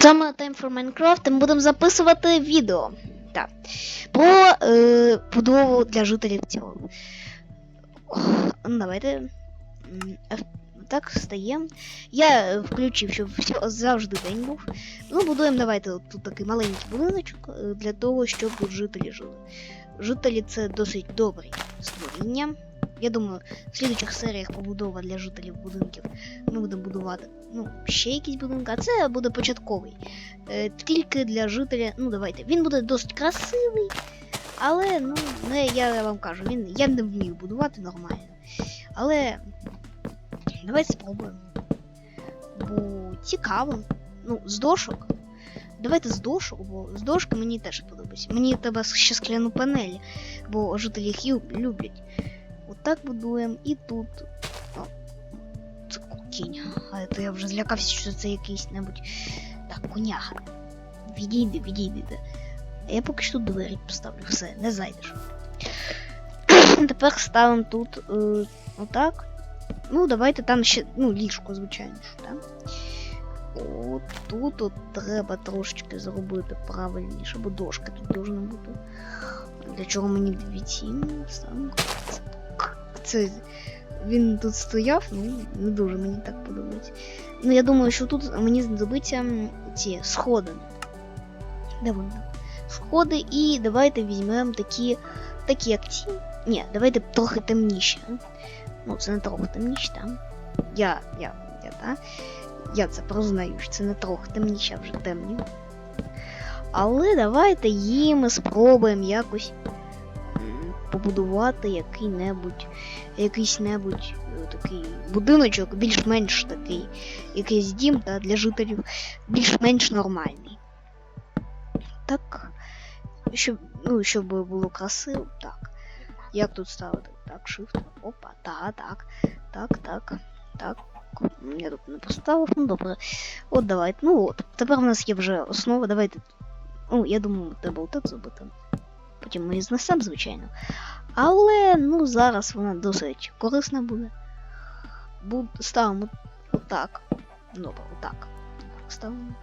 Саме Time for Minecraft ми будемо записувати відео. Так. Про е, будову для жителів цього. Давайте. Так, стаємо. Я е, включив, щоб все завжди день був. Ну, будуємо, давайте тут такий маленький будиночок е, для того, щоб жителі жили. Жителі це досить добрі створіння. Я думаю, в слідучих серіях побудова для жителів будинків ми будемо будувати ну, ще якісь будинки, а це буде початковий. Е, тільки для жителя. Ну, давайте. Він буде досить красивий, але, ну, не, я вам кажу, він, я не вмію будувати нормально. Але давайте спробуємо. Бо цікаво. Ну, з дошок. Давайте з дошок, бо з дошки мені теж подобається. Мені треба ще скляну панель, бо жителі їх люблять. Отак будуємо і тут. О, це кінь. А то я вже злякався, що це якийсь небудь. Так, коняга. Відійди, відійди. А я поки що двері поставлю, все, не зайдеш. Тепер ставимо тут е, отак. Ну, давайте там ще, ну, ліжко, звичайно ж, так? От тут от треба трошечки зробити правильніше, бо дошка тут должна бути. Для чого мені дві ці ставимо? Це він тут стояв, ну не дуже мені так подобається. Ну я думаю, що тут мені знадобиться ці сходи. Де вони? Сходи, і давайте візьмемо такі, такі як ці. Ні, давайте трохи темніші. Ну, це не трохи темніші, там. Я, я, я, та. Я це прознаю, що це не трохи темніші, а вже темні. Але давайте їм спробуємо якось побудувати який-небудь якийсь небудь е, такий будиночок, більш-менш такий, якийсь дім та, для жителів більш-менш нормальний. Так. Щоб, ну, щоб було красиво, так. Як тут ставити? Так, shift. Опа, так, так, так, так, так. Я тут не поставив, ну добре. От давайте. Ну от. Тепер у нас є вже основа. Давайте. Ну, я думаю, треба отак зробити. Потім ми її знесемо, звичайно. Але ну зараз вона досить корисна буде. Бу- ставимо отак. Добре, отак. Так ставимо.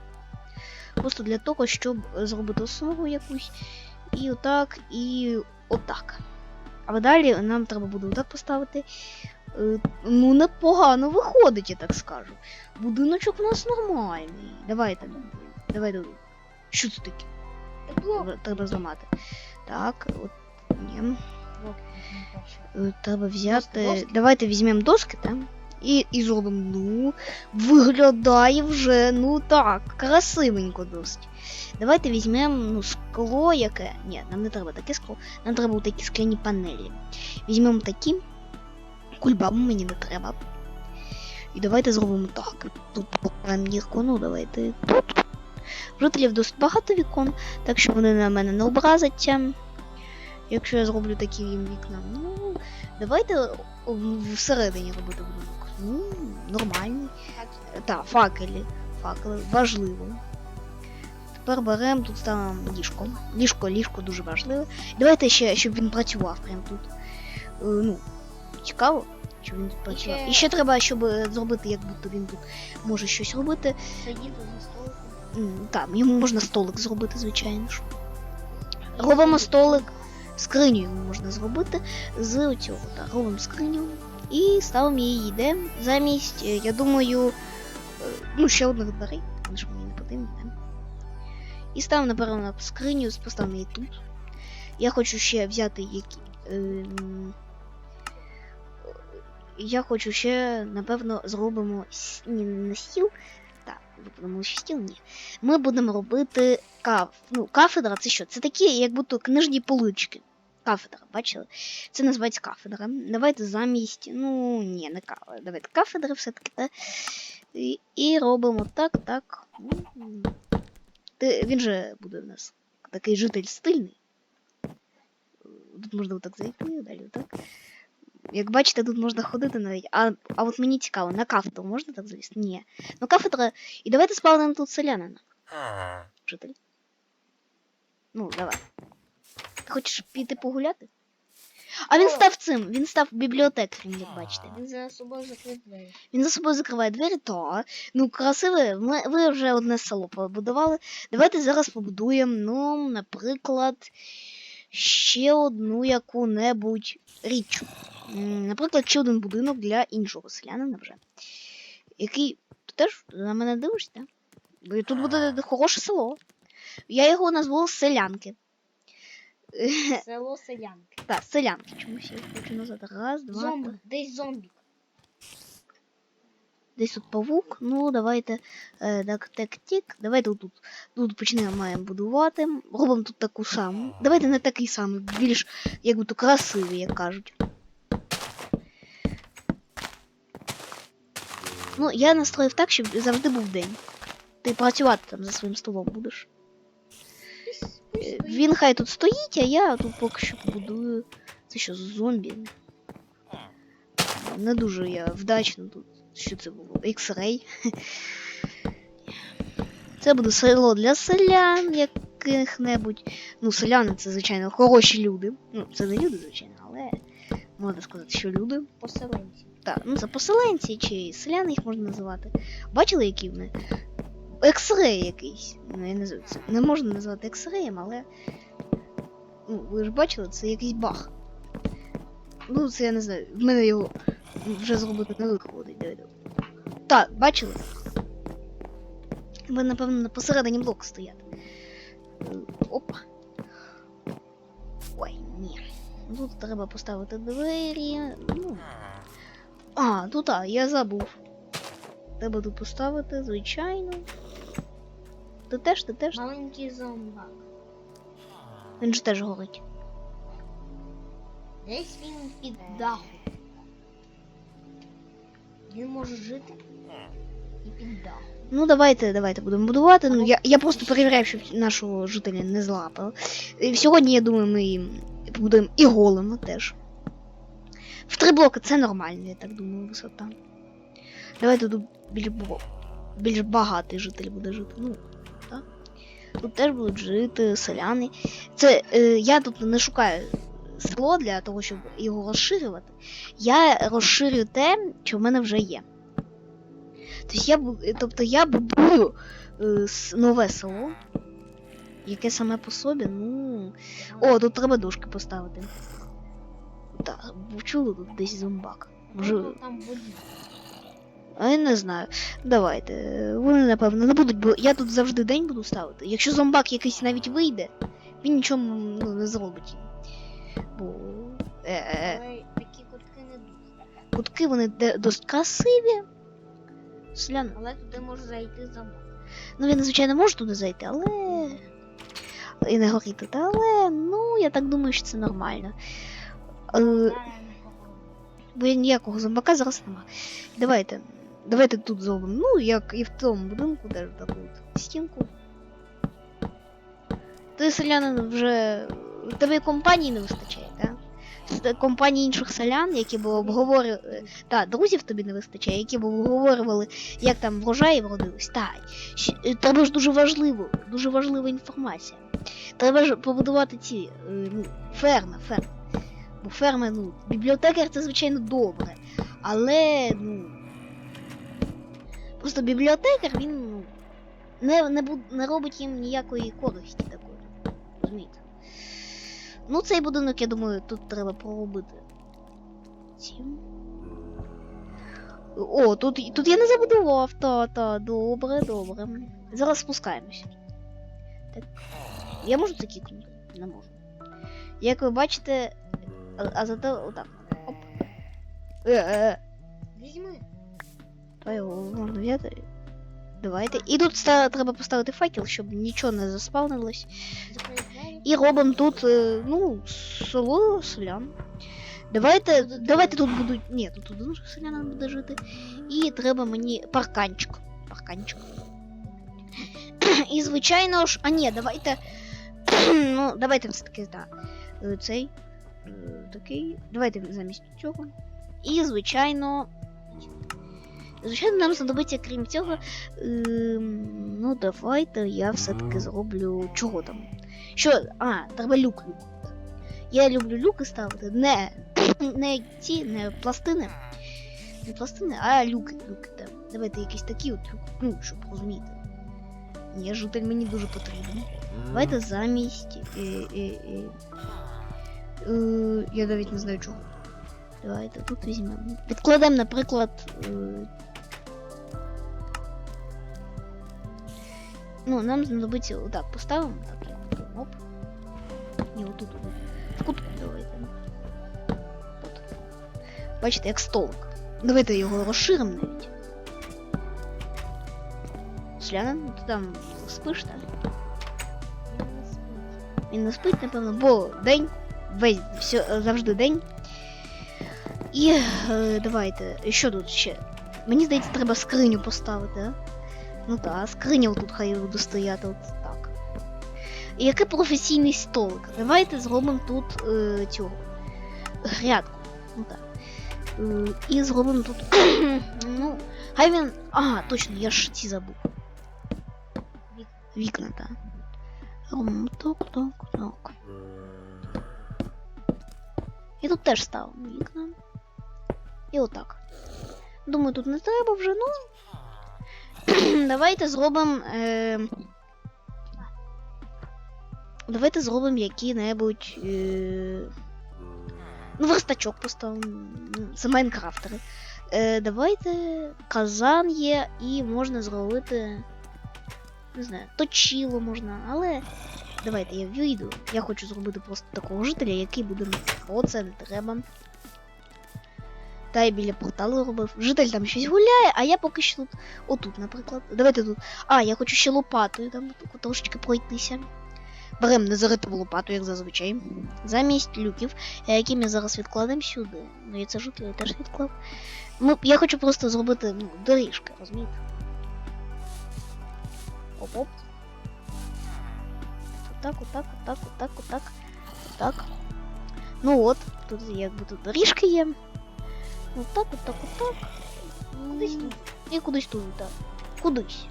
Просто для того, щоб зробити основу якусь. І отак, і отак. А далі нам треба буде отак поставити. Е, Ну, непогано виходить, я так скажу. Будиночок у нас нормальний. Давайте. Давайте. Що це таке? Треба зламати. Так, от. Ні. Треба взяти. Доски? Давайте візьмемо доски, так? І, і зробимо. Ну, виглядає вже, ну так, красивенько досить. Давайте візьмемо ну, скло, яке. Ні, нам не треба таке скло, нам треба такі скляні панелі. Візьмемо такі. Кульбабу мені не треба. І давайте зробимо так. Тут покладемо вікно, ну давайте тут. Жителів досить багато вікон, так що вони на мене не образяться. Якщо я зроблю такі їм вікна, ну давайте всередині робити будинок. Ну, нормальний. Так, факелі. Факели, важливо. Тепер беремо, тут ставимо ліжко. Ліжко, ліжко дуже важливе. Давайте ще, щоб він працював прямо тут. Е, ну, цікаво, щоб він тут працював. І ще треба, щоб е, зробити, як будто він тут може щось робити. Сидіти за столиком. М, Так, йому можна столик зробити, звичайно ж. Робимо столик, скриню йому можна зробити з оцього. Так, робимо скриню і ставимо її де замість, е, я думаю, е, ну, ще одних дверей, вони ж мені не потрібні, да? І ставимо, напевно, скриню, поставимо її тут. Я хочу ще взяти які. ем, Я хочу ще, напевно, зробимо ні, не стіл. Так, зробимо ще стіл, ні ми будемо робити каф... ну, кафедра це що? Це такі, як будто книжні полички. Кафедра, бачили? Це називається кафедра. Давайте замість. Ну, ні, не кафедра. Давайте кафедра все-таки. Та... І, і робимо так, так. Ти, він же буде у нас такий житель стильний. Тут можна отак зайти, далі отак. Як бачите, тут можна ходити навіть. А, а от мені цікаво, на кафедру можна так залізти? Ні. Ну кафедра. І давайте спавнимо тут селянина житель. Ну, давай. Ти хочеш піти погуляти? А він став цим, він став бібліотекарем, як бачите. Він за собою закрив двері. Він за собою закриває двері, то ну красиве. Ми, ви вже одне село побудували. Давайте зараз побудуємо, ну, наприклад, ще одну яку-небудь річ. Наприклад, ще один будинок для іншого селянина вже. Який. Ти теж на мене дивишся? так? Бо Тут буде хороше село. Я його назву селянки. Село селянки. Так, селянки. Чомусь я хочу назвати. Раз, два, Зомбі. три. Десь зомбік. Десь тут павук. Ну, давайте. Е, так, так, тік. Давайте тут. Тут почнемо маємо будувати. Робимо тут таку саму. Давайте не такий самий, більш як би то красивий, як кажуть. Ну, я настроїв так, щоб завжди був день. Ти працювати там за своїм столом будеш. Е, Він хай тут стоїть, а я тут поки що побудую. Це що, зомбі? Не дуже я вдачно тут. Що це було? X-Ray. Це буде село для селян яких-небудь. Ну, селяни це, звичайно, хороші люди. Ну, це не люди, звичайно, але можна сказати, що люди. Поселенці. Так, ну це поселенці чи селяни їх можна називати. Бачили, які вони? X-Ray якийсь. Ну, я не знаю, це не можна назвати X-Ray, але. Ну, ви ж бачили, це якийсь баг. Ну, це я не знаю. В мене його вже зробити не виходить. Давай. Так, бачили? Ви, напевно, посередині блоку стояти. Е, Опа. Ой, ні. Тут треба поставити двері. Ну. А, тут а, я забув. Треба тут поставити, звичайно. Ти теж, ти теж. Маленький зомбак. Він ж теж горить. Десь він під дахом. Він може жити і під дахом. Ну, давайте, давайте будемо будувати. Ну, я, я просто перевіряю, щоб нашого жителя не злапали. Сьогодні, я думаю, ми побудуємо і голема теж. В три блоки це нормально, я так думаю, висота. Давайте тут більш, більш багатий житель буде жити. Ну, так. Тут теж будуть жити селяни. Це е, я тут не шукаю село для того, щоб його розширювати. Я розширю те, що в мене вже є. Тобто я, тобто я будую е, нове село, яке саме по собі, ну. О, тут треба дошки поставити. Так, чули тут десь зомбак. Може. Там. А я не знаю. Давайте. Вони, напевно, не будуть, бо я тут завжди день буду ставити. Якщо зомбак якийсь навіть вийде, він нічого ну, не зробить. Бо. Е, е, е. Такі кутки не дуже. Кутки вони досить красиві. Селян. Але туди може зайти зомбак. Ну, він, звичайно, може туди зайти, але. І не горіти, але, ну, я так думаю, що це нормально. Е, бо я ніякого зомбака зараз нема. Давайте. Давайте тут зробимо. Ну, як і в тому будинку, теж таку стінку. Ти селянин вже. Тебе компанії не вистачає, так? З компанії інших селян, які б обговорювали. Та, друзів тобі не вистачає, які б обговорювали, як там врожаї вродились. Та, е, треба ж дуже важливо, дуже важлива інформація. Треба ж побудувати ці е, ферми, ферми. Бо ферми, ну, бібліотекар це звичайно добре. Але, ну. Просто бібліотекар, він ну, не, не, буд, не робить їм ніякої користі такої. Розумієте? Ну, цей будинок, я думаю, тут треба проробити. Цим. О, тут, тут я не забудував, та, та, добре, добре. Зараз спускаємося. Так. Я можу це кікнути? Не можу. Як ви бачите, а, а зате отак. Оп. Е, е, Візьми. та його можна взяти. Давайте. І тут ста- треба поставити факел, щоб нічого не заспавнилось. Закрий двері. І робимо тут, е, ну, село селян. Давайте, давайте тут будуть. Ні, тут один же селянин буде жити. І треба мені парканчик. Парканчик. І звичайно ж. А ні, давайте. ну, давайте все-таки, так. е, Цей. Е, Такий. Давайте замість цього. І, звичайно. Звичайно, нам знадобиться, крім цього. ем, ну, давайте я все-таки зроблю. Чого там? Що? А, треба люк люк. Я люблю люки ставити. Не, не ці, не пластини. Не пластини, а люки, люки. Так. Давайте якісь такі от люки, ну, щоб розуміти. Ні, житель мені дуже потрібен. Давайте замість. Е, е, е, е, я навіть не знаю чого. Давайте тут візьмемо. Відкладемо, наприклад. Е, ну, нам знадобиться отак поставимо. Як оп. Ні, отут. В кутку давайте. От. Бачите, як столик. Давайте його розширимо навіть. Сляна, ну ти там спиш, так? Він не спить, напевно, бо день, весь все, завжди день. І е, давайте, що тут ще? Мені здається, треба скриню поставити, а? Ну так, скриня тут хай буде стояти от так. Який професійний столик? Давайте зробимо тут е, цього грядку. Ну так. Е, і зробимо тут. ну, хай він. Ага, точно, я ж ці забув. Вікна, так. Робимо ток, ток, ток. І тут теж ставимо вікна. І отак. Думаю, тут не треба вже, ну. Давайте зробимо. Е... Давайте зробимо які-небудь. Е... Ну, верстачок поставимо. Це Майнкрафтери. Е, давайте казан є і можна зробити. Не знаю, точило можна, але. Давайте я вийду. Я хочу зробити просто такого жителя, який буде. Оце не треба. Та я біля порталу робив. Житель там щось гуляє, а я поки що тут. Отут, наприклад. Давайте тут. А, я хочу ще лопатою там трошечки пройтися. Беремо незаритову лопату, як зазвичай. Замість люків, е, які ми зараз відкладемо сюди. Ну і це житель я теж відклав. Ми, я хочу просто зробити ну, доріжки, розумієте? Оп-оп. Отак, отак, отак, отак, отак, отак. Ну от, тут якби тут доріжки є. Отак, отак, отак. Кудись тут. І кудись тут, так. Кудись.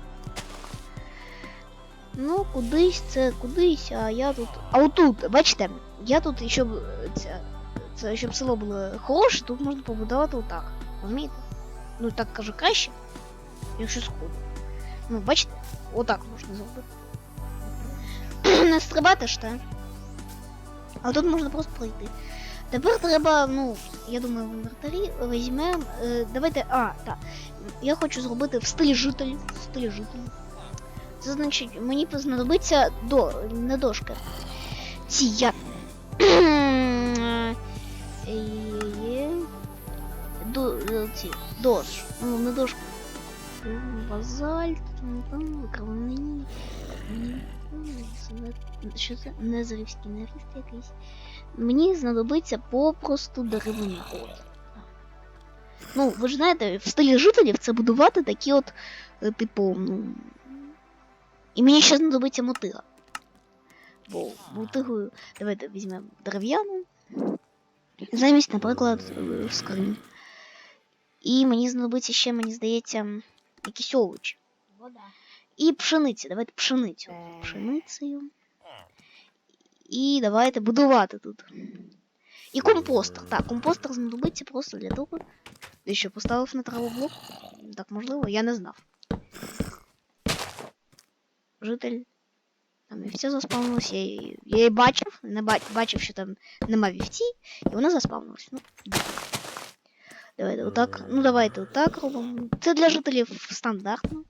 Ну, кудись, це кудись, а я тут. А отут, бачите, я тут, щоб е, це, це щоб село було хороше, тут можна побудувати отак. Розумієте? Ну так каже краще, якщо сходу. Ну, бачите, отак можна зробити. Не стрибати ж? А тут можна просто пройти. Тепер треба, ну, я думаю, в інвентарі візьмемо. Е, давайте. А, так. Я хочу зробити в стилі жителів. В стилі жителів. Це значить, мені знадобиться до, не дошка. Ці я. Е, До, е, ці, дож. Ну, не дошка. Базальт, м, там, камені. Що це? Незерівський наріст якийсь. Мені знадобиться попросту деревина. Ну, ви ж знаєте, в стилі жителів це будувати такі от, е, типу, ну. І мені ще знадобиться мотига. Бо мотигою. Давайте візьмемо дерев'яну. Замість, наприклад, е, скринь. І мені знадобиться ще, мені здається, якісь овочі. Вода. І пшениці. Давайте пшеницю. Пшеницею. І давайте будувати тут. І компостер. Так, компостер знадобиться просто для того. Ти що, поставив на травоблок? Так можливо, я не знав. Житель. Там вівця заспавнилась, я її, я її бачив, не бач, бачив, що там нема вівці, і вона заспавнилась. Ну. Давайте отак. Ну давайте отак робимо. Це для жителів стандартно.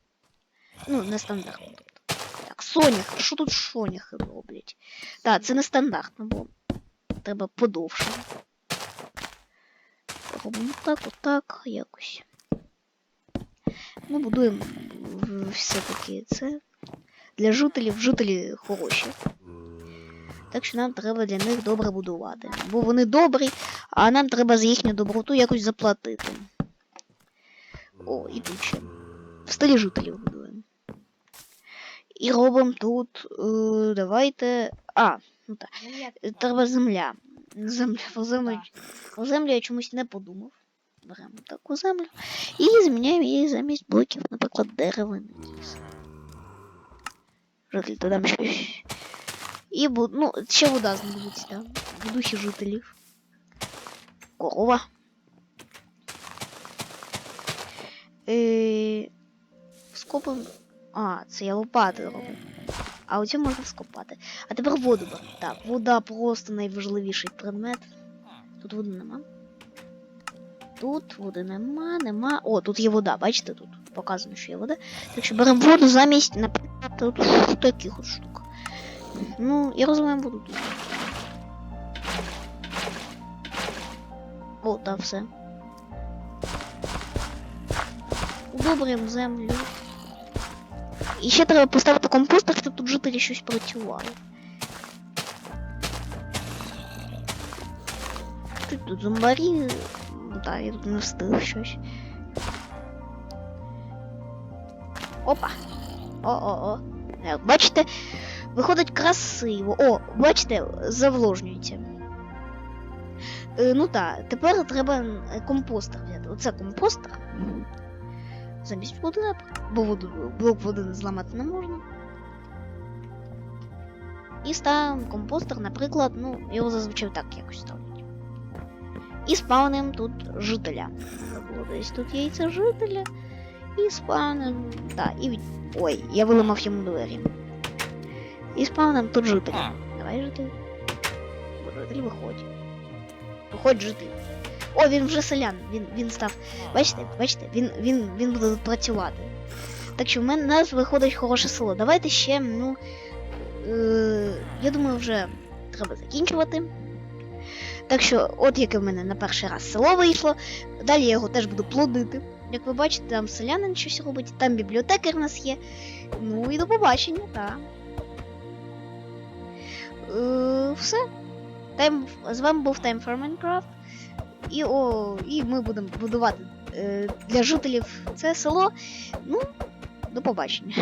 Ну, не стандартно. Тобто. Так, Сонях. Що тут Соняхи роблять? Так, це не стандартно, бо треба подовше. Робимо так, отак, якось. Ми будуємо все-таки це. Для жителів жителі хороші. Так що нам треба для них добре будувати. Бо вони добрі, а нам треба за їхню доброту якось заплатити. О, і тут ще. В стилі жителів. І робимо тут. Е, давайте. А, ну так. Ну, Е, Треба земля. Земля по землю. По землю я чомусь не подумав. Беремо таку землю. І зміняємо її замість блоків, наприклад, деревини. Житель додам щось. І бу... ну, ще вода знадобиться, да. В духі жителів. Корова. Е... Скопом. А, це я лопати роблю. А оце можна скопати. А тепер воду беру. Так, вода просто найважливіший предмет. Тут води нема. Тут води нема, нема. О, тут є вода, бачите, тут показано, що є вода. Так що беремо воду замість, наприклад, тут таких от штук. Ну, я розумію воду тут. О, та все. Удобрюємо землю. І ще треба поставити компостер, щоб тут жителі щось працювали. Тут, тут зомбарі. Так, я тут не встиг щось. Опа. О-о-о. Е, Бачите, виходить красиво. О, бачите, завложнюється. Е, ну так, тепер треба е, компостер взяти. Оце компостер. Замість води, бо воду, блок води зламати не можна. І ставимо компостер, наприклад, ну, його зазвичай так якось ставлять. І спавним тут жителя. Десь тут яйця жителя. І спавним. Так, і від... Ой, я виламав йому двері. І спавним тут жителя. Давай житель. Житель виходь. Виходь житель. О, він вже селян. Він, він став. Бачите, бачите, він, він, він буде працювати. Так що в мене нас виходить хороше село. Давайте ще, ну. Е, я думаю, вже треба закінчувати. Так що, от яке в мене на перший раз село вийшло. Далі я його теж буду плодити. Як ви бачите, там селянин щось робить, там бібліотекар у нас є. Ну і до побачення, так. Е, все. Time, з вами був Time for Minecraft. І, о, і ми будемо будувати е, для жителів це село. Ну, до побачення.